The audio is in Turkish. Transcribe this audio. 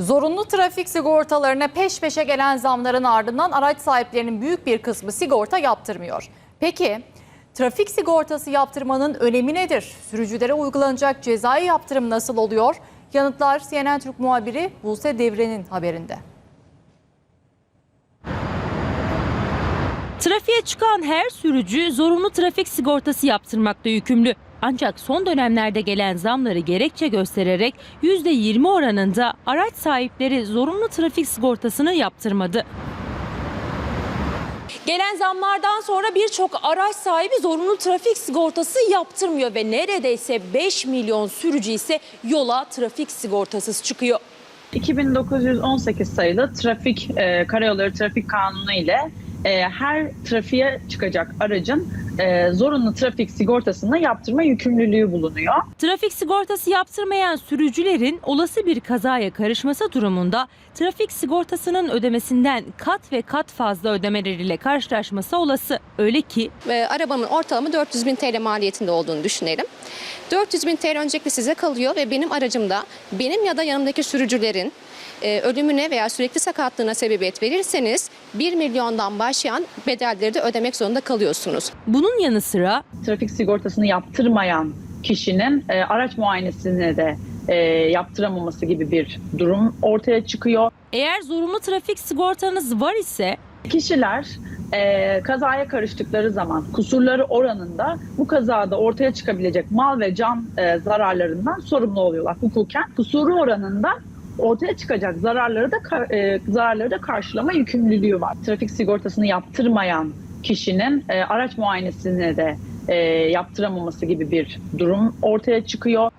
Zorunlu trafik sigortalarına peş peşe gelen zamların ardından araç sahiplerinin büyük bir kısmı sigorta yaptırmıyor. Peki trafik sigortası yaptırmanın önemi nedir? Sürücülere uygulanacak cezai yaptırım nasıl oluyor? Yanıtlar CNN Türk muhabiri Buse Devre'nin haberinde. Trafiğe çıkan her sürücü zorunlu trafik sigortası yaptırmakta yükümlü. Ancak son dönemlerde gelen zamları gerekçe göstererek %20 oranında araç sahipleri zorunlu trafik sigortasını yaptırmadı. Gelen zamlardan sonra birçok araç sahibi zorunlu trafik sigortası yaptırmıyor ve neredeyse 5 milyon sürücü ise yola trafik sigortasız çıkıyor. 2918 sayılı trafik e, karayolları trafik kanunu ile e, her trafiğe çıkacak aracın e, zorunlu trafik sigortasını yaptırma yükümlülüğü bulunuyor. Trafik sigortası yaptırmayan sürücülerin olası bir kazaya karışması durumunda trafik sigortasının ödemesinden kat ve kat fazla ödemeleriyle karşılaşması olası. Öyle ki Ve arabamın ortalama 400 bin TL maliyetinde olduğunu düşünelim. 400 bin TL öncelikle size kalıyor ve benim aracımda benim ya da yanımdaki sürücülerin e, ölümüne veya sürekli sakatlığına sebebiyet verirseniz 1 milyondan başlayan bedelleri de ödemek zorunda kalıyorsunuz. bunun yanı sıra Trafik sigortasını yaptırmayan kişinin e, araç muayenesini de e, yaptıramaması gibi bir durum ortaya çıkıyor. eğer zorunlu trafik sigortanız var ise Kişiler e, kazaya karıştıkları zaman kusurları oranında bu kazada ortaya çıkabilecek mal ve can e, zararlarından sorumlu oluyorlar hukuken. Kusuru oranında ortaya çıkacak zararları da e, zararları da karşılama yükümlülüğü var. Trafik sigortasını yaptırmayan kişinin e, araç muayenesini de e, yaptıramaması gibi bir durum ortaya çıkıyor.